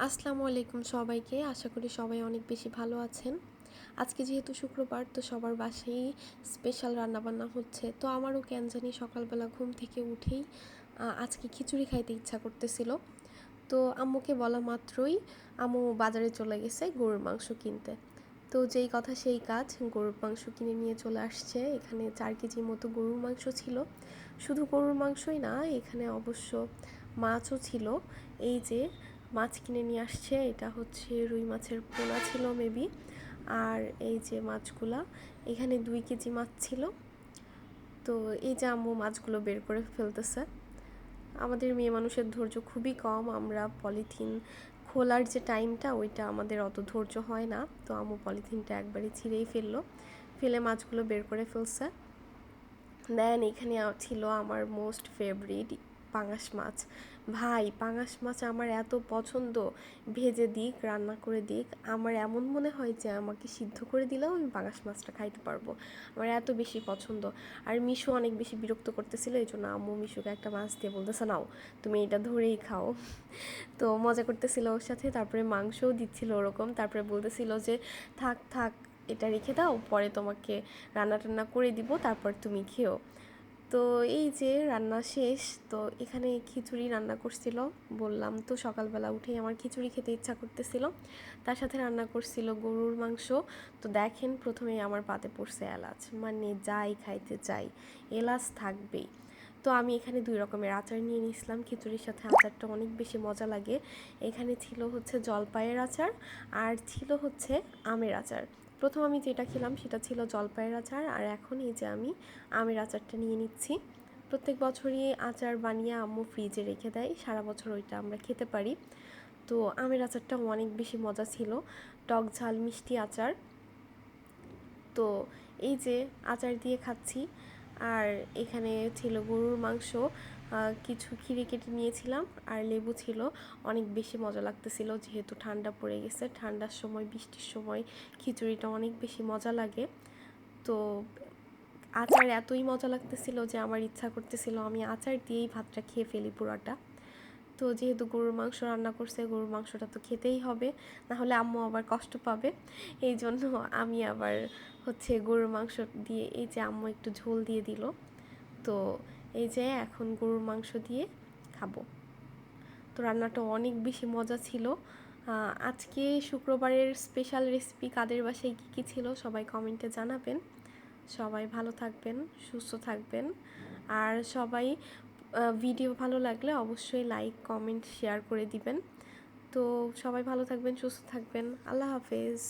আসসালামু আলাইকুম সবাইকে। আশা করি সবাই অনেক বেশি ভালো আছেন। আজকে যেহেতু শুক্রবার, তো সবার বাসায় স্পেশাল রান্নাবান্না হচ্ছে। তো আমারও কেন জানি সকালবেলা ঘুম থেকে উঠেই আজকে খিচুড়ি খাইতে ইচ্ছা করতেছিল। তো আম্মুকে বলা মাত্রই আম্মু বাজারে চলে গেছে গরুর মাংস কিনতে। তো যেই কথা সেই কাজ, গরুর মাংস কিনে নিয়ে চলে আসছে। এখানে চার কেজি মতো গরুর মাংস ছিল। শুধু গরুর মাংসই না, এখানে অবশ্য মাছও ছিল। এই যে মাছ কিনে নিয়ে আসছে। এটা হচ্ছে রুই মাছের পোনা ছিল মেবি আর এই যে মাছগুলা, এখানে দুই কেজি মাছ ছিল। তো এই যে আম্মু মাছগুলো বের করে ফেলতেছে। আমাদের মেয়ে মানুষের ধৈর্য খুবই কম, আমরা পলিথিন খোলার যে টাইমটা, ওইটা আমাদের অত ধৈর্য হয় না। তো আম্মু পলিথিনটা একবারে ছিঁড়েই ফেলল, ফেলে মাছগুলো বের করে ফেলছে। দেন এখানে ছিল আমার মোস্ট ফেভারিট পাঙাশ মাছ। ভাই, পাঙাশ মাছ আমার এত পছন্দ। ভেজে দিক, রান্না করে দিক। আমার এমন মনে হয় যে, আমাকে সিদ্ধ করে দিলেও আমি পাঙাশ মাছটা খাইতে পারব। আমার এত বেশি পছন্দ। আর মিশু অনেক বেশি বিরক্ত করতেছিল, এই জন্য আম্মু মিশুকে একটা মাছ দিয়ে বলতেছে, নাও, তুমি এটা ধরেই খাও। তো মজা করতেছিল ওর সাথে। তারপরে মাংসও দিচ্ছিল ওরকম। তারপরে বলতেছিল যে, থাক থাক, এটা রেখে দাও, পরে তোমাকে রান্না টান্না করে দিব, তারপর তুমি খেও। তো এই যে রান্না শেষ, তো এখানে খিচুড়ি রান্না করছিল, বললাম তো সকালবেলা উঠেই আমার খিচুড়ি খেতে ইচ্ছা করতেছিল। তার সাথে রান্না করছিল গরুর মাংস। তো দেখেন প্রথমেই আমার পাতে পড়ছে এলাচ। মানে যাই খাইতে চাই, এলাচ থাকবেই। তো আমি এখানে দুই রকমের আচার নিয়ে নিয়েছিলাম। খিচুড়ির সাথে আচারটা অনেক বেশি মজা লাগে। এখানে ছিল হচ্ছে জলপাইয়ের আচার আর ছিল হচ্ছে আমের আচার। প্রথম আমি যেটা খেলাম সেটা ছিল জলপাইয়ের আচার আর এখন এই যে আমি আমের আচারটা নিয়ে নিচ্ছি। প্রত্যেক বছরই আচার বানিয়ে আম্মু ফ্রিজে রেখে দেয়, সারা বছর ওইটা আমরা খেতে পারি। তো আমের আচারটা অনেক বেশি মজা ছিল, টক ঝাল মিষ্টি আচার। তো এই যে আচার দিয়ে খাচ্ছি আর এখানে ছিল গরুর মাংস কিছু খিরে কেটে নিয়েছিলাম আর লেবু ছিল। অনেক বেশি মজা লাগতেছিল যেহেতু ঠান্ডা পড়ে গেছে। ঠান্ডার সময়, বৃষ্টির সময় খিচুড়িটা অনেক বেশি মজা লাগে। তো আচার এতই মজা লাগতেছিল যে আমার ইচ্ছা করতেছিল আমি আচার দিয়েই ভাতটা খেয়ে ফেলি পুরোটা। তো যেহেতু গরুর মাংস রান্না করছে, গরুর মাংসটা তো খেতেই হবে। না হলে আম্মু আবার কষ্ট পাবে। এই জন্য আমি আবার হচ্ছে গরুর মাংস দিয়ে এই যে আম্মু একটু ঝোল দিয়ে দিল। তো এই যে এখন গরুর মাংস দিয়ে খাব। তো রান্নাটা অনেক বেশি মজা ছিল। আজকে শুক্রবারের স্পেশাল রেসিপি কাদের বাসায় কী কী ছিল সবাই কমেন্টে জানাবেন। সবাই ভালো থাকবেন, সুস্থ থাকবেন। আর সবাই ভিডিও ভালো লাগলে অবশ্যই লাইক কমেন্ট শেয়ার করে দিবেন। তো সবাই ভালো থাকবেন, সুস্থ থাকবেন। আল্লাহ হাফেজ।